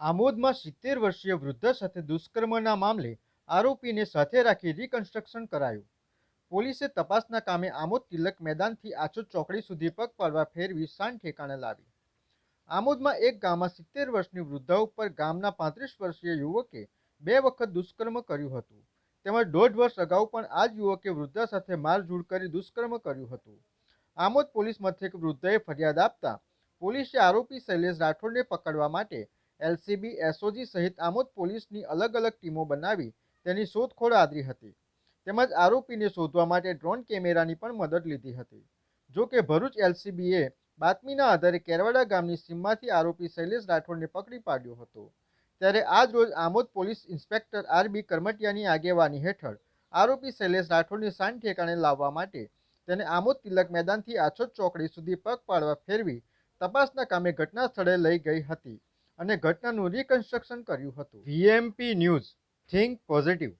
આમોદમાં સિત્તેર વર્ષીય વૃદ્ધ સાથે દુષ્કર્મના મામલે આરોપીને સાથે રાખી રિકન્સ્ટ્રક્શન કરાયું. પોલીસે તપાસના કામે આમોદ તિલક મેદાનથી આછોદ ચોકડી સુધી પગપાળવા ફેરવી શાન ઠેકાણે લાવી. આમોદમાં એક ગામમાં સિત્તેર વર્ષની વૃદ્ધા ઉપર ગામના પાંત્રીસ વર્ષીય યુવકે બે વખત દુષ્કર્મ કર્યું હતું. તેમજ દોઢ વર્ષ અગાઉ પણ આ જ યુવકે વૃદ્ધા સાથે મારઝૂડ કરી દુષ્કર્મ કર્યું હતું. આમોદ પોલીસ મથકે વૃદ્ધાએ ફરિયાદ આપતા પોલીસે આરોપી શૈલેષ રાઠોડને પકડવા માટે એલસીબી, એસઓજી સહિત આમોદ પોલીસની અલગ અલગ ટીમો બનાવી તેની શોધખોળ આદરી હતી. તેમજ આરોપીને શોધવા માટે ડ્રોન કેમેરાની પણ મદદ લીધી હતી. જો કે ભરૂચ એલસીબીએ બાતમીના આધારે કેરવાડા ગામની સીમમાંથી આરોપી શૈલેષ રાઠોડને પકડી પાડ્યો હતો. ત્યારે આજ રોજ Amod police inspector R B કરમટિયાની આગેવાની હેઠળ આરોપી શૈલેષ રાઠોડને સાન ઠેકાણે લાવવા માટે તેને આમોદ તિલક મેદાનથી આછોદ ચોકડી સુધી પગ પાડવા ફેરવી તપાસના કામે ઘટના સ્થળે લઈ ગઈ હતી. અને ઘટનાનું રિકન્સ્ટ્રક્શન કર્યું હતું. VMP news think positive